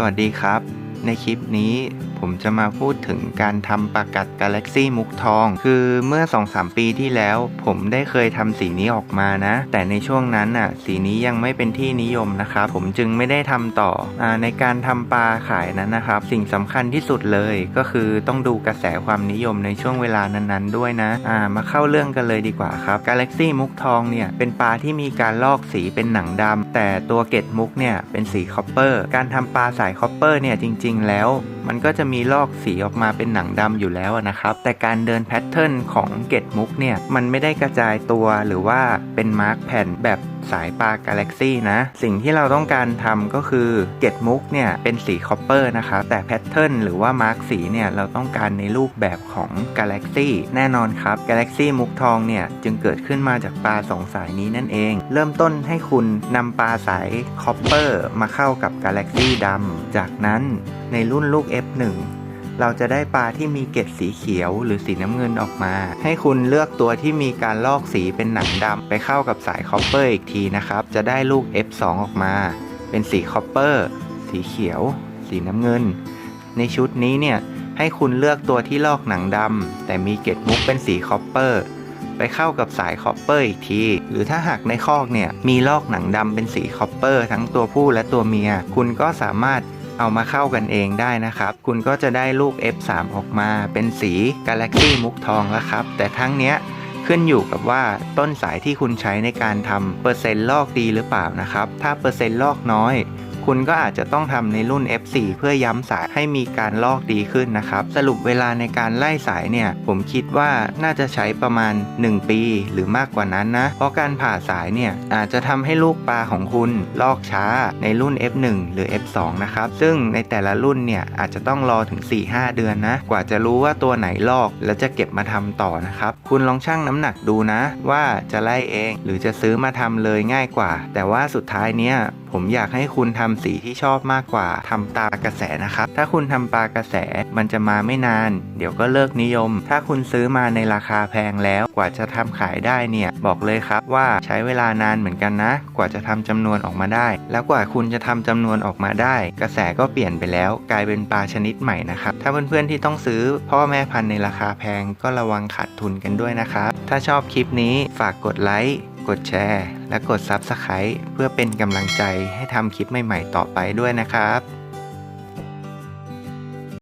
สวัสดีครับ ในคลิปนี้ ผมจะมาพูดถึงการทำปากัดกาแล็กซี่มุกทอง คือเมื่อ 2-3 ปีที่แล้ว ผมได้เคยทำสีนี้ออกมานะ แต่ในช่วงนั้นน่ะ สีนี้ยังไม่เป็นที่นิยมนะครับ ผมจึงไม่ได้ทำต่ออในการทำปลาขายนั้นนะครับ สิ่งสำคัญที่สุดเลยก็คือต้องดูกระแสความนิยมในช่วงเวลานั้นๆ ด้วยนะอ่ามาเข้าเรื่องกันเลยดีกว่าครับกาแล็กซี่มุกทองเนี่ยเป็นปลาที่มีการลอกสีเป็นหนังดำแต่ตัวเกล็ดมุกเนี่ยเป็นสีคอปเปอร์การทำปลาสายคอปเปอร์เนี่ยจริง ๆ แล้ว มันก็จะมีลอกสีออกมาเป็นหนังดำอยู่แล้วนะครับ แต่การเดินแพทเทิร์นของเกตมุกเนี่ย มันไม่ได้กระจายตัวหรือว่าเป็นมาร์กแผ่นแบบสายปลากาแล็กซี่นะ สิ่งที่เราต้องการทำก็คือเกล็ดมุกเนี่ยเป็นสีคอปเปอร์นะครับแต่แพทเทิร์นหรือว่ามาร์กสีเนี่ยเราต้องการในรูปแบบของกาแล็กซี่แน่นอนครับกาแล็กซี่มุกทองเนี่ยจึงเกิดขึ้นมาจากปลาสองสายนี้นั่นเอง เริ่มต้นให้คุณนำปลาสายคอปเปอร์มาเข้ากับกาแล็กซี่ดำจากนั้นในรุ่นลูก F1 เราจะได้ปลาที่มีเกล็ดสีเขียวหรือสีน้ำเงินออกมา ให้คุณเลือกตัวที่มีการลอกสีเป็นหนังดำไปเข้ากับสายคอปเปอร์อีกทีนะครับ จะได้ลูก F2 ออกมา เป็นสีคอปเปอร์สีเขียว สีน้ำเงิน ในชุดนี้เนี่ยให้คุณเลือกตัวที่ลอกหนังดำแต่มีเกล็ดมุกเป็นสีคอปเปอร์ไปเข้ากับสายคอปเปอร์อีกที หรือถ้าหากในคอกเนี่ยมีลอกหนังดำเป็นสีคอปเปอร์ทั้งตัวผู้และตัวเมีย คุณก็สามารถ เอามาเข้ากันเองได้นะครับ คุณก็จะได้ลูก F3 ออกมาเป็นสีกาแล็กซี่มุกทองแล้วครับ แต่ทั้งเนี้ยขึ้นอยู่กับว่าต้นสายที่คุณใช้ในการทำเปอร์เซ็นต์ลอกดีหรือเปล่านะครับ ถ้าเปอร์เซ็นต์ลอกน้อย คุณก็อาจจะต้องทำในรุ่น F4 เพื่อย้ำสายให้มีการลอกดีขึ้นนะครับ สรุปเวลาในการไล่สายเนี่ย ผมคิดว่าน่าจะใช้ประมาณ 1 ปีหรือมากกว่านั้นนะ เพราะการผ่าสายเนี่ย อาจจะทำให้ลูกปลาของคุณลอกช้าในรุ่น F1 หรือ F2 นะครับ ซึ่งในแต่ละรุ่นเนี่ย อาจจะต้องรอถึง 4-5 เดือนนะ กว่าจะรู้ว่าตัวไหนลอก แล้วจะเก็บมาทำต่อนะครับ คุณลองชั่งน้ำหนักดูนะ ว่าจะไล่เอง หรือจะซื้อมาทำเลยง่ายกว่า แต่ว่าสุดท้ายเนี่ยผมอยากให้คุณทำสีที่ชอบมากกว่าทำตากระแสนะครับ ถ้าคุณทำปลากระแสมันจะมาไม่นาน เดี๋ยวก็เลิกนิยม ถ้าคุณซื้อมาในราคาแพงแล้วกว่าจะทำขายได้เนี่ยบอกเลยครับว่าใช้เวลานานเหมือนกันนะ กว่าจะทำจำนวนออกมาได้ แล้วกว่าคุณจะทำจำนวนออกมาได้ กระแสก็เปลี่ยนไปแล้ว กลายเป็นปลาชนิดใหม่นะครับถ้าเพื่อนๆที่ต้องซื้อพ่อแม่พันธุ์ในราคาแพงก็ระวังขาดทุนกันด้วยนะครับถ้าชอบคลิปนี้ฝากกดไลค์ กดแชร์ และกด Subscribe เพื่อเป็นกำลังใจให้ทำคลิปใหม่ ๆ ต่อไปด้วยนะครับ